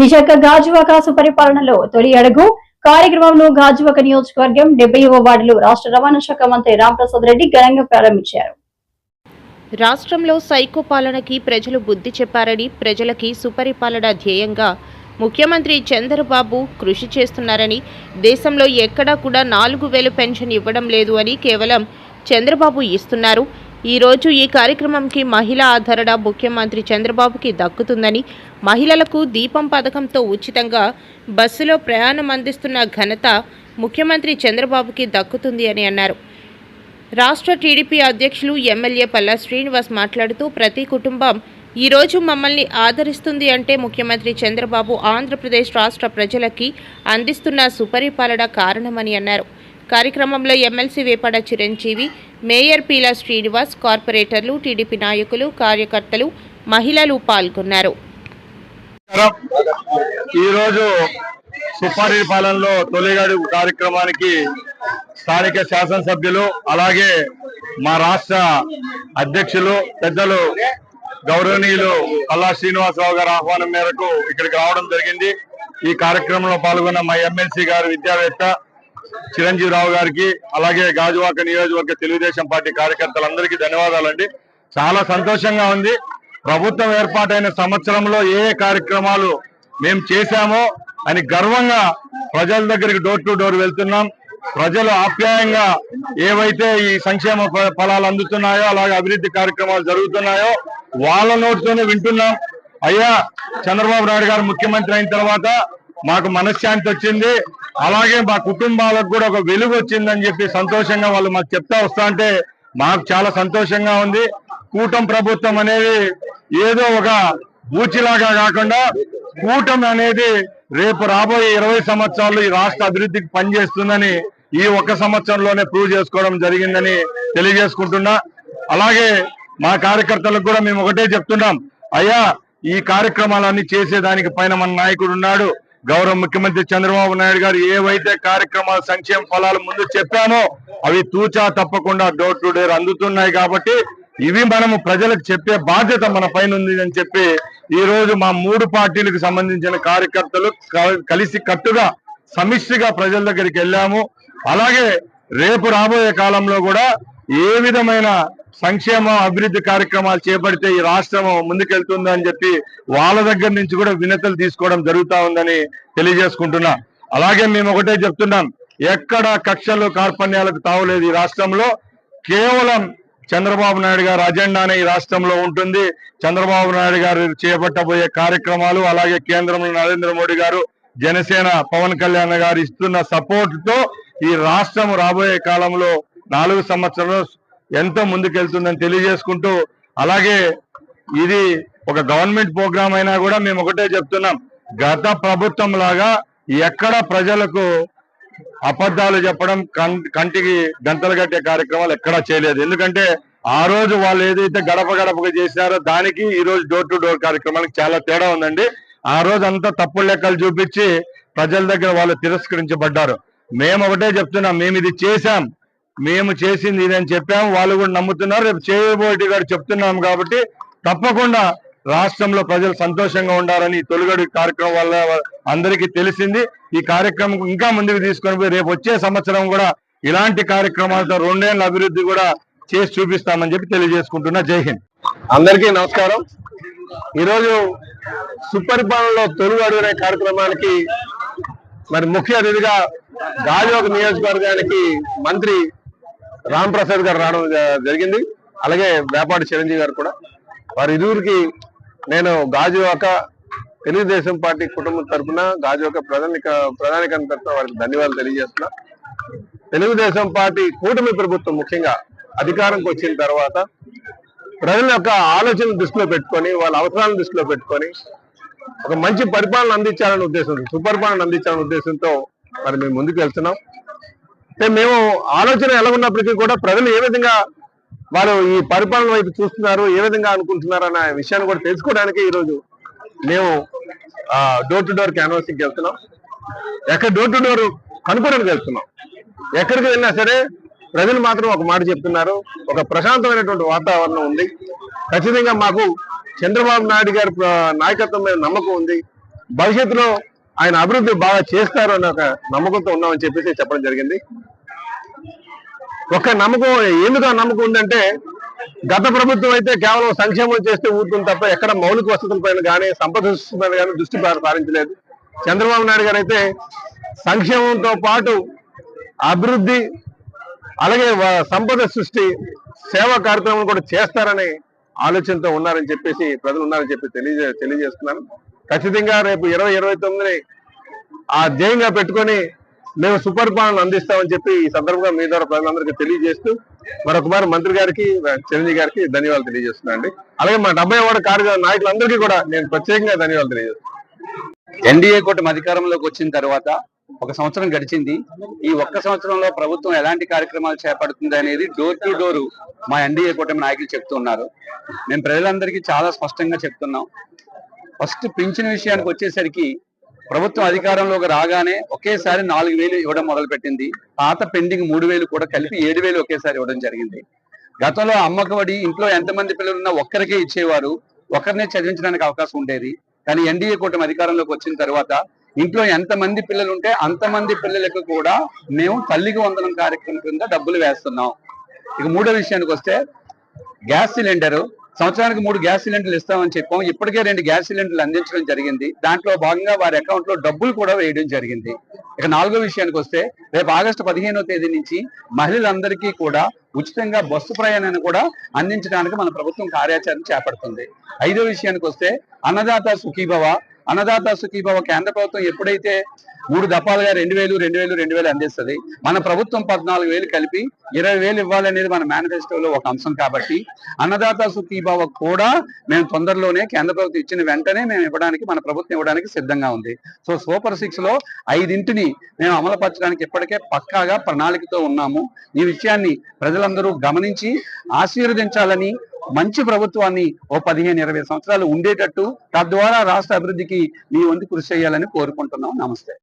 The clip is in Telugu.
విశాఖ గాజువాక సుపరిపాలనలో తొలి అడుగు. కార్యక్రమంలో గాజువాక నియోజకవర్గం డెబ్బైవ వార్డులో రాష్ట్ర రవాణా శాఖ మంత్రి రాంప్రసాద్ రెడ్డి ఘనంగా ప్రారంభించారు. రాష్ట్రంలో సైకో పాలనకి ప్రజలు బుద్ధి చెప్పారని ప్రజలకి సుపరిపాలన ధ్యేయంగా ముఖ్యమంత్రి చంద్రబాబు కృషి చేస్తున్నారని దేశంలో ఎక్కడా కూడా నాలుగు వేలు పెన్షన్ ఇవ్వడం లేదు అని కేవలం చంద్రబాబు ఇస్తున్నారు. ఈరోజు ఈ కార్యక్రమంకి మహిళా ఆధారణ ముఖ్యమంత్రి చంద్రబాబుకి దక్కుతుందని మహిళలకు దీపం పథకంతో ఉచితంగా బస్సులో ప్రయాణం అందిస్తున్న ఘనత ముఖ్యమంత్రి చంద్రబాబుకి దక్కుతుంది అని అన్నారు. రాష్ట్ర టీడీపీ అధ్యక్షులు ఎమ్మెల్యే పల్లా శ్రీనివాస్ మాట్లాడుతూ ప్రతి కుటుంబం ఈరోజు మమ్మల్ని ఆదరిస్తుంది అంటే ముఖ్యమంత్రి చంద్రబాబు ఆంధ్రప్రదేశ్ రాష్ట్ర ప్రజలకి అందిస్తున్న సుపరిపాలన కారణమని అన్నారు. కార్యక్రమంలో ఎమ్మెల్సీ వేపాడ చిరంజీవి మేయర్ పీలా శ్రీనివాస్ కార్పొరేటర్లు టీడీపీ నాయకులు కార్యకర్తలు మహిళలు పాల్గొన్నారు. ఈరోజు సుపరిపాలనలో తొలిగడు కార్యక్రమానికి స్థానిక శాసనసభ్యులు అలాగే మా రాష్ట్ర అధ్యక్షులు పెద్దలు గౌరవనీయులు పల్లా శ్రీనివాసరావు గారి ఆహ్వానం మేరకు ఇక్కడికి రావడం జరిగింది. ఈ కార్యక్రమంలో పాల్గొన్న మా ఎమ్మెల్సీ గారు విద్యావేత్త చిరంజీవిరావు గారికి అలాగే గాజువాక నియోజకవర్గ తెలుగుదేశం పార్టీ కార్యకర్తలందరికీ ధన్యవాదాలండి. చాలా సంతోషంగా ఉంది. ప్రభుత్వం ఏర్పాటైన సంవత్సరంలో ఏ కార్యక్రమాలు మేము చేశామో అని గర్వంగా ప్రజల దగ్గరికి డోర్ టు డోర్ వెళ్తున్నాం. ప్రజలు ఆప్యాయంగా ఏవైతే ఈ సంక్షేమ ఫలాలు అందుతున్నాయో అలాగే అభివృద్ధి కార్యక్రమాలు జరుగుతున్నాయో వాళ్ళ నోటితోనే వింటున్నాం. అయ్యా చంద్రబాబు నాయుడు గారు ముఖ్యమంత్రి అయిన తర్వాత మాకు మనశ్శాంతి వచ్చింది. అలాగే మా కుటుంబాలకు కూడా ఒక వెలుగు వచ్చిందని చెప్పి సంతోషంగా వాళ్ళు మాకు చెప్తా వస్తా అంటే మాకు చాలా సంతోషంగా ఉంది. కూటమి ప్రభుత్వం అనేది ఏదో ఒక బూచిలాగా కాకుండా కూటమి అనేది రేపు రాబోయే ఇరవై సంవత్సరాలు ఈ రాష్ట్ర అభివృద్ధికి పనిచేస్తుందని ఈ ఒక్క సంవత్సరంలోనే ప్రూవ్ చేసుకోవడం జరిగిందని తెలియజేసుకుంటున్నా. అలాగే మా కార్యకర్తలకు కూడా మేము ఒకటే చెప్తున్నాం. అయ్యా ఈ కార్యక్రమాలన్నీ చేసేదానికి పైన మన నాయకుడు ఉన్నాడు. గౌరవ ముఖ్యమంత్రి చంద్రబాబు నాయుడు గారు ఏవైతే కార్యక్రమాలు సంక్షేమ ఫలాలు ముందు చెప్పామో అవి తూచా తప్పకుండా డోర్ టు డోర్ అందుతున్నాయి కాబట్టి ఇవి మనము ప్రజలకు చెప్పే బాధ్యత మన పైన ఉంది అని చెప్పి ఈ రోజు మా మూడు పార్టీలకు సంబంధించిన కార్యకర్తలు క- కలిసి కట్టుగా సమిష్టిగా ప్రజల దగ్గరికి వెళ్ళాము. అలాగే రేపు రాబోయే కాలంలో కూడా ఏ విధమైన సంక్షేమ అభివృద్ధి కార్యక్రమాలు చేపడితే ఈ రాష్ట్రం ముందుకెళ్తుందని చెప్పి వాళ్ళ దగ్గర నుంచి కూడా వినతులు తీసుకోవడం జరుగుతూ ఉందని తెలియజేసుకుంటున్నా. అలాగే మేము ఒకటే చెప్తున్నాం ఎక్కడ కక్షలు కార్పణ్యాలకు తావులేదు ఈ రాష్ట్రంలో. కేవలం చంద్రబాబు నాయుడు గారి అజెండానే ఈ రాష్ట్రంలో ఉంటుంది. చంద్రబాబు నాయుడు గారు చేపట్టబోయే కార్యక్రమాలు అలాగే కేంద్రంలో నరేంద్ర మోడీ గారు జనసేన పవన్ కళ్యాణ్ గారు ఇస్తున్న సపోర్ట్తో ఈ రాష్ట్రం రాబోయే కాలంలో నాలుగు సంవత్సరాలు ఎంతో ముందుకెళ్తుందని తెలియజేసుకుంటూ అలాగే ఇది ఒక గవర్నమెంట్ ప్రోగ్రామ్ అయినా కూడా మేము ఒకటే చెప్తున్నాం. గత ప్రభుత్వం లాగా ఎక్కడ ప్రజలకు అబద్ధాలు చెప్పడం కంటికి గంటలు కట్టే కార్యక్రమాలు ఎక్కడా చేయలేదు. ఎందుకంటే ఆ రోజు వాళ్ళు ఏదైతే గడప గడపగా చేశారో దానికి ఈ రోజు డోర్ టు డోర్ కార్యక్రమానికి చాలా తేడా ఉందండి. ఆ రోజు అంతా తప్పుడు లెక్కలు చూపించి ప్రజల దగ్గర వాళ్ళు తిరస్కరించబడ్డారు. మేము ఒకటే చెప్తున్నాం. మేము ఇది చేశాం. మేము చేసింది ఇదని అని చెప్పాము. వాళ్ళు కూడా నమ్ముతున్నారు. రేపు చేయబోటి గారు చెప్తున్నాం కాబట్టి తప్పకుండా రాష్ట్రంలో ప్రజలు సంతోషంగా ఉండాలని ఈ తొలిగడు కార్యక్రమం వల్ల అందరికీ తెలిసింది. ఈ కార్యక్రమం ఇంకా ముందుకు తీసుకొని పోయి రేపు వచ్చే సంవత్సరం కూడా ఇలాంటి కార్యక్రమాలతో రెండేళ్ళ అభివృద్ధి కూడా చేసి చూపిస్తామని చెప్పి తెలియజేసుకుంటున్నా. జై హింద్. అందరికీ నమస్కారం. ఈరోజు సుపరిపాలనలో తొలుగడు అనే కార్యక్రమానికి మరి ముఖ్య అతిథిగా గాజువాక నియోజకవర్గానికి మంత్రి రామ్ ప్రసాద్ గారు రావడం జరిగింది. అలాగే వేపాటి చిరంజీవి గారు కూడా. వారి ఇరువురికి నేను గాజువాక తెలుగుదేశం పార్టీ కుటుంబం తరపున గాజువాక ప్రధానిక ప్రధానికం తరఫున వారికి ధన్యవాదాలు తెలియజేస్తున్నా. తెలుగుదేశం పార్టీ కూటమి ప్రభుత్వం ముఖ్యంగా అధికారంకి వచ్చిన తర్వాత ప్రజల యొక్క ఆలోచన దృష్టిలో పెట్టుకొని వాళ్ళ అవసరాలను దృష్టిలో పెట్టుకొని ఒక మంచి పరిపాలన అందించాలనే ఉద్దేశంతో సుపరిపాలన అందించాలనే ఉద్దేశంతో మరి మేము ముందుకు వెళ్తున్నాం. మేము ఆలోచన ఎలా ఉన్నప్పటికీ కూడా ప్రజలు ఏ విధంగా వారు ఈ పరిపాలన వైపు చూస్తున్నారు ఏ విధంగా అనుకుంటున్నారు అనే విషయాన్ని కూడా తెలుసుకోవడానికి ఈరోజు మేము డోర్ టు డోర్ క్యాన్వాసింగ్కి వెళ్తున్నాం. ఎక్కడ డోర్ టు డోర్ కనుక్కోవడానికి వెళ్తున్నాం. ఎక్కడికి వెళ్ళినా సరే ప్రజలు మాత్రం ఒక మాట చెప్తున్నారు. ఒక ప్రశాంతమైనటువంటి వాతావరణం ఉంది. ఖచ్చితంగా మాకు చంద్రబాబు నాయుడు గారి నాయకత్వం మీద నమ్మకం ఉంది. భవిష్యత్తులో ఆయన అభివృద్ధి బాగా చేస్తారు అన్న ఒక నమ్మకంతో ఉన్నామని చెప్పేసి చెప్పడం జరిగింది. ఒక నమ్మకం ఎందుకు ఆ నమ్మకం ఉందంటే గత ప్రభుత్వం అయితే కేవలం సంక్షేమం చేస్తే ఊరుతుంది తప్ప ఎక్కడ మౌలిక వసతుల పైన కానీ సంపద సృష్టి పైన కానీ దృష్టి సారించలేదు చంద్రబాబు నాయుడు గారు అయితే సంక్షేమంతో పాటు అభివృద్ధి అలాగే సంపద సృష్టి సేవా కార్యక్రమం కూడా చేస్తారనే ఆలోచనతో ఉన్నారని చెప్పేసి ప్రజలు ఉన్నారని చెప్పి తెలియజే తెలియజేస్తున్నాను. ఖచ్చితంగా రేపు ఇరవై ఇరవై తొమ్మిదిని ఆ ధ్యేయంగా పెట్టుకొని మేము సుపరిపాలన అందిస్తామని చెప్పి ఈ సందర్భంగా మీ ద్వారా ప్రజలందరికీ తెలియజేస్తూ మరొకమారు మంత్రి గారికి చిరంజీవి గారికి ధన్యవాదాలు తెలియజేస్తున్నాండి అలాగే మా డెబ్బై వార్డు కార్య నాయకులందరికీ కూడా నేను ప్రత్యేకంగా ధన్యవాదాలు తెలియజేస్తున్నాను. ఎన్డీఏ కూటమి అధికారంలోకి వచ్చిన తర్వాత ఒక సంవత్సరం గడిచింది. ఈ ఒక్క సంవత్సరంలో ప్రభుత్వం ఎలాంటి కార్యక్రమాలు చేపడుతుంది అనేది డోర్ టు డోర్ మా ఎన్డీఏ కూటమి నాయకులు చెప్తున్నారు. మేము ప్రజలందరికీ చాలా స్పష్టంగా చెప్తున్నాం. ఫస్ట్ పింఛన్ విషయానికి వచ్చేసరికి ప్రభుత్వం అధికారంలోకి రాగానే ఒకేసారి నాలుగు వేలు ఇవ్వడం మొదలుపెట్టింది. పాత పెండింగ్ మూడు వేలు కూడా కలిపి ఏడు వేలు ఒకేసారి ఇవ్వడం జరిగింది. గతంలో అమ్మకబడి ఇంట్లో ఎంతమంది పిల్లలున్నా ఒక్కరికే ఇచ్చేవారు. ఒకరినే చదివించడానికి అవకాశం ఉండేది. కానీ ఎన్డీఏ కూటమి అధికారంలోకి వచ్చిన తర్వాత ఇంట్లో ఎంతమంది పిల్లలు ఉంటే అంతమంది పిల్లలకు కూడా మేము తల్లికి వందనం కార్యక్రమం కింద డబ్బులు వేస్తున్నాం. ఇక మూడో విషయానికి వస్తే గ్యాస్ సిలిండర్ సంవత్సరానికి మూడు గ్యాస్ సిలిండర్లు ఇస్తామని చెప్పాం ఇప్పటికే రెండు గ్యాస్ సిలిండర్లు అందించడం జరిగింది. దాంట్లో భాగంగా వారి అకౌంట్లో డబ్బులు కూడా వేయడం జరిగింది. ఇక నాలుగో విషయానికి వస్తే రేపు ఆగస్టు పదిహేనో తేదీ నుంచి మహిళలందరికీ కూడా ఉచితంగా బస్సు ప్రయాణాన్ని కూడా అందించడానికి మన ప్రభుత్వం కార్యాచరణ చేపడుతుంది. ఐదో విషయానికి వస్తే అన్నదాత సుఖీభవ అన్నదాత సుఖీభవ కేంద్ర ప్రభుత్వం ఎప్పుడైతే మూడు దఫాలుగా రెండు వేలు రెండు వేలు రెండు వేలు అందిస్తుంది మన ప్రభుత్వం పద్నాలుగు వేలు కలిపి ఇరవై వేలు ఇవ్వాలనేది మన మేనిఫెస్టోలో ఒక అంశం కాబట్టి అన్నదాత సుఖీభావ కూడా మేము తొందరలోనే కేంద్ర ప్రభుత్వం ఇచ్చిన వెంటనే మేము ఇవ్వడానికి మన ప్రభుత్వం ఇవ్వడానికి సిద్ధంగా ఉంది. సో సూపర్ సిక్స్లో ఐదింటిని మేము అమలుపరచడానికి ఇప్పటికే పక్కాగా ప్రణాళికతో ఉన్నాము. ఈ విషయాన్ని ప్రజలందరూ గమనించి ఆశీర్వదించాలని మంచి ప్రభుత్వాన్ని ఓ పదిహేను ఇరవై సంవత్సరాలు ఉండేటట్టు తద్వారా రాష్ట్ర అభివృద్ధికి మీ వంతు కృషి చేయాలని కోరుకుంటున్నాం. నమస్తే.